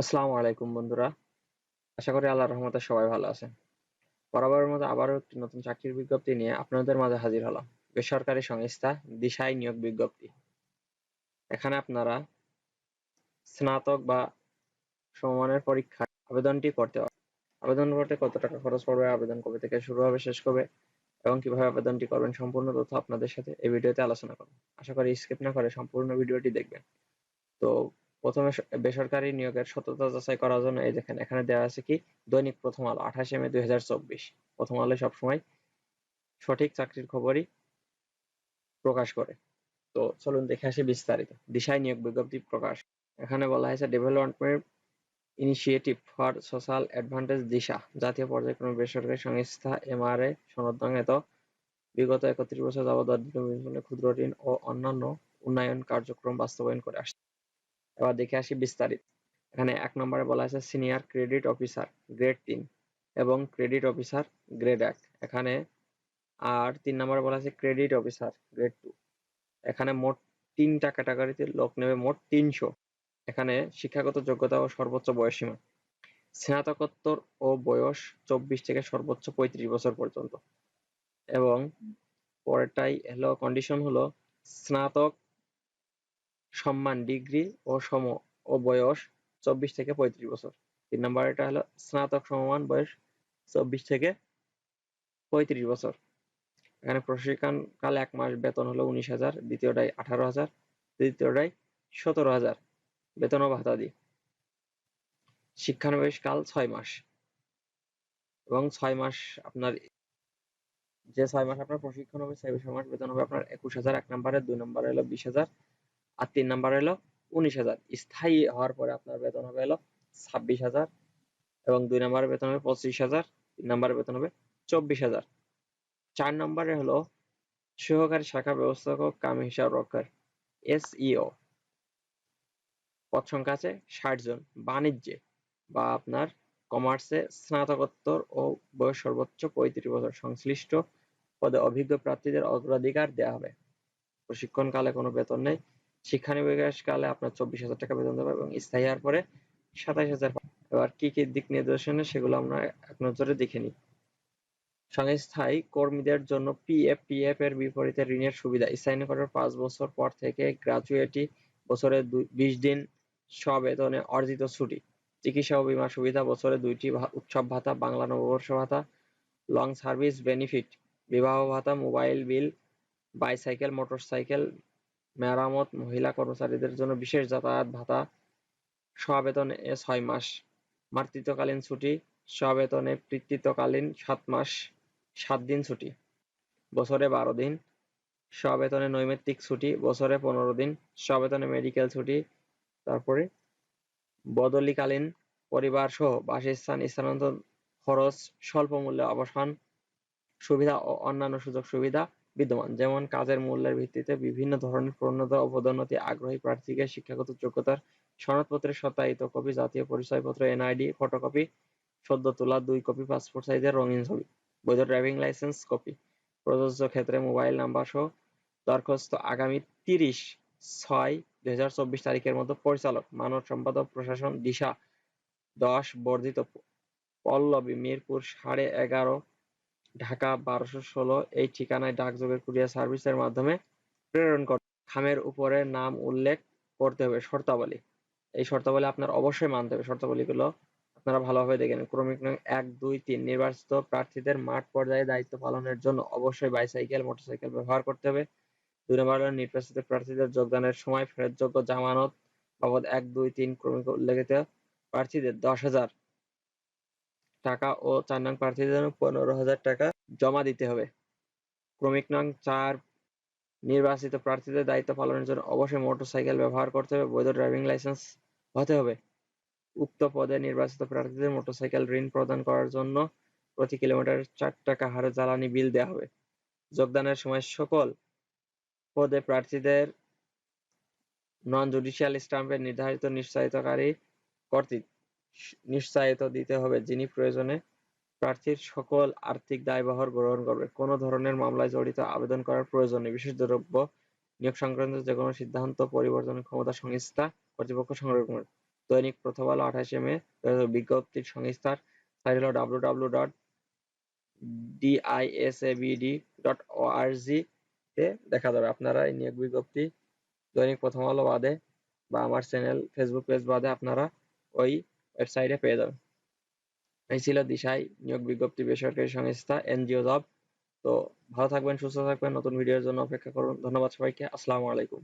আসসালামু আলাইকুম, বন্ধুরা। আশা করি আল্লাহর রহমতে সবাই ভালো আছেন। বরাবরের মতো আবারও একটি নতুন চাকরির বিজ্ঞপ্তি নিয়ে আপনাদের মাঝে হাজির হলাম। বেসরকারি সংস্থা দিশাই নিয়োগ বিজ্ঞপ্তি। এখানে আপনারা স্নাতক বা সমমানের পরীক্ষায় আবেদনটি করতে পারেন আবেদন করতে কত টাকা খরচ পড়বে, আবেদন কবে থেকে শুরু হবে, শেষ কবে, এবং কীভাবে আবেদনটি করবেন, সম্পূর্ণ তথ্য আপনাদের সাথে এই ভিডিওতে আলোচনা করব। আশা করি স্কিপ না করে সম্পূর্ণ ভিডিওটি দেখবেন। তো প্রথমে বেসরকারি নিয়োগের সততা যাচাই করার জন্য এই দেখেন, এখানে দেওয়া আছে কি? দৈনিক প্রথম আলো, আঠাশে মে দুই প্রথম আলো সবসময় সঠিক চাকরির খবরই প্রকাশ করে। তো চলুন দেখে আসি বিস্তারিত। দিশায় নিয়োগ বিজ্ঞপ্তি প্রকাশ। এখানে বলা হয়েছে development initiative for social advantage Disha জাতীয় পর্যায়ক্রমে বেসরকারি সংস্থা এম আর এ এমআরএ সনদাঙ্গিত বিগত একত্রিশ বছর যাবৎ ক্ষুদ্র ঋণ ও অন্যান্য উন্নয়ন কার্যক্রম বাস্তবায়ন করে আসছে। এবার দেখে আসি বিস্তারিত। এখানে এক নম্বরে বলা আছে সিনিয়র ক্রেডিট অফিসার গ্রেড তিন এবং ক্রেডিট অফিসার গ্রেড এক। এখানে আর তিন নম্বরে বলা আছে ক্রেডিট অফিসার গ্রেড টু এখানে মোট তিনটা ক্যাটাগরিতে লোক নেবে, মোট তিনশো। এখানে শিক্ষাগত যোগ্যতা ও সর্বোচ্চ বয়সীমা স্নাতকোত্তর ও বয়স চব্বিশ থেকে সর্বোচ্চ পঁয়ত্রিশ বছর পর্যন্ত। এবং পরেরটাই হলো কন্ডিশন হলো, স্নাতক সম্মান, ডিগ্রি ও সম ও বয়স চব্বিশ থেকে পঁয়ত্রিশ বছর। তিন নম্বর এটা হলো স্নাতক সমমান বয়স চব্বিশ থেকে পঁয়ত্রিশ বছর। এখানে প্রশিক্ষণ কাল এক মাস, বেতন হলো উনিশ হাজার দ্বিতীয়টাই আঠারো হাজার তৃতীয়টাই সতেরো হাজার, বেতন ও ভাতা দি শিক্ষানবিশ কাল ছয় মাস এবং ছয় মাস আপনার যে ছয় মাস আপনার প্রশিক্ষণ হবে ছয় মাস বেতন হবে আপনার একুশ হাজার, এক নম্বরে, দুই নম্বরে হলো বিশ হাজার আর তিন নাম্বার হলো উনিশ হাজার। স্থায়ী হওয়ার পরে আপনার বেতন হবে হলো ছাব্বিশ হাজার এবং দুই নম্বরের বেতন হবে পঁচিশ হাজার, তিন নম্বরের বেতন হবে চব্বিশ হাজার। চার নম্বরে হলো সহকারী শাখা ব্যবস্থাপক কাম হিসাব রক্ষার এসইও। পদ সংখ্যা আছে ষাট জন। বাণিজ্যে বা আপনার কমার্সে স্নাতকোত্তর ও বয়স সর্বোচ্চ পঁয়ত্রিশ বছর সংশ্লিষ্ট পদে অভিজ্ঞ প্রার্থীদের অগ্রাধিকার দেওয়া হবে। প্রশিক্ষণকালে কোনো বেতন নেই। শিক্ষানবিশ কালে আপনার চব্বিশ হাজার টাকা বেতন দেবে এবং স্থায়ী হওয়ার পরে সাতাশ হাজার এবার কি কি দিক নির্দেশনা সেগুলো আমরা এক নজরে দেখে নিই। সংস্থায় কর্মীদের জন্য পিএফ পিএফ এর বিপরীতে ঋণের সুবিধা। স্থায়ী করার পাঁচ বছর পর থেকে গ্রাজুয়েটি বছরে বিশ দিন সবেতনে অর্জিত ছুটি। চিকিৎসা ও বীমা সুবিধা বছরে দুইটি উৎসব ভাতা, বাংলা নববর্ষ ভাতা, লং সার্ভিস বেনিফিট, বিবাহ ভাতা, মোবাইল বিল, বাইসাইকেল, মোটরসাইকেল মেরামত মহিলা কর্মচারীদের জন্য বিশেষ যাতায়াত ভাতা স্ববেতনে ছয় মাস, মাতৃত্বকালীন ছুটি স্ববেতনে পিতৃত্বকালীন সাত মাস, সাত দিন ছুটি, বছরে বারো দিন স্ববেতনে নৈমিত্তিক ছুটি, বছরে পনেরো দিন সবেতনে মেডিকেল ছুটি, তারপরে বদলিকালীন পরিবার সহ বাসস্থান, স্থানান্তর খরচ, স্বল্প মূল্যে অবসান সুবিধা ও অন্যান্য সুযোগ সুবিধা বিদ্যমান। যেমন কাজের মূল্যের ভিত্তিতে বিভিন্ন ধরনের প্রণোদনা ও পদোন্নতি আগ্রহী প্রার্থীকে শিক্ষাগত যোগ্যতার সনদপত্রের সত্যায়িত কপি, জাতীয় পরিচয়পত্র, এনআইডি, ফটোকপি, সদ্য তোলা দুই কপি, পাসপোর্ট সাইজের রঙিন ছবি, বৈধ ড্রাইভিং লাইসেন্স কপি, প্রযোজ্য ক্ষেত্রে মোবাইল নাম্বার সহ দরখাস্ত আগামী তিরিশ ছয় দুই হাজার চব্বিশ তারিখের মধ্যে পরিচালক, মানব সম্পাদক প্রশাসন, দিশা দশ, বর্ধিত পল্লবী, মিরপুর সাড়ে এগারো ঢাকা বারোশো ষোলো এই ঠিকানায় ডাকযোগের কুরিয়ার সার্ভিসের মাধ্যমে প্রেরণ করতে খামের উপরে নাম উল্লেখ করতে হবে, শর্তাবলী। এই শর্তাবলী আপনার অবশ্যই মানতে হবে। শর্তাবলীগুলো আপনারা ভালোভাবে দেখেন ক্রমিক নং এক, দুই, তিন নির্বাচিত প্রার্থীদের মাঠ পর্যায়ে দায়িত্ব পালনের জন্য অবশ্যই বাইসাইকেল, মোটরসাইকেল ব্যবহার করতে হবে। দুই নম্বর হলো নির্বাচিত প্রার্থীদের যোগদানের সময় ফেরতযোগ্য জামানত বাবদ এক, দুই, তিন ক্রমিক উল্লেখিত প্রার্থীদের দশ হাজার। টাকা ও চার নং প্রার্থীদের জন্য পনেরো হাজার টাকা জমা দিতে হবে। ক্রমিক নং চার, নির্বাচিত প্রার্থীদের দায়িত্ব পালনের জন্য অবশ্যই মোটরসাইকেল ব্যবহার করতে হবে, বৈধ ড্রাইভিং লাইসেন্স হতে হবে। উক্ত পদে নির্বাচিত প্রার্থীদের মোটরসাইকেল ঋণ প্রদান করার জন্য প্রতি কিলোমিটার চার টাকা হারে জ্বালানি বিল দেওয়া হবে। যোগদানের সময় সকল পদে প্রার্থীদের নন জুডিশিয়াল স্ট্যাম্পে নির্ধারিত নিশ্চয়তাকারী কর্তৃক নিশ্চয়তা দিতে হবে যিনি প্রয়োজনে প্রার্থীর সকল আর্থিক দায়ভার গ্রহণ করবে। কোনো ধরনের মামলায় জড়িত আবেদন করার প্রয়োজন নেই। বিশেষ দ্রব্য নিয়োগ সংক্রান্ত যে কোনো সিদ্ধান্ত পরিবর্তনের ক্ষমতা সংস্থা কর্তৃপক্ষ সংরক্ষণ করে দৈনিক প্রথম আলো আঠাশে মে বিজ্ঞপ্তির সংস্থার সাইট হলো W W dot DISABD dot ORG তে দেখা যাবে। আপনারা এই নিয়োগ বিজ্ঞপ্তি দৈনিক প্রথম আলো বাদে বা আমার চ্যানেল ফেসবুক পেজ বাদে আপনারা ওই ওয়েবসাইটে পেয়ে যাবে এই ছিল দিশাই নিয়োগ বিজ্ঞপ্তি বেসরকারি সংস্থা এনজিও জব। তো ভালো থাকবেন, সুস্থ থাকবেন, নতুন ভিডিওর জন্য অপেক্ষা করুন। ধন্যবাদ সবাইকে, আসসালামু আলাইকুম।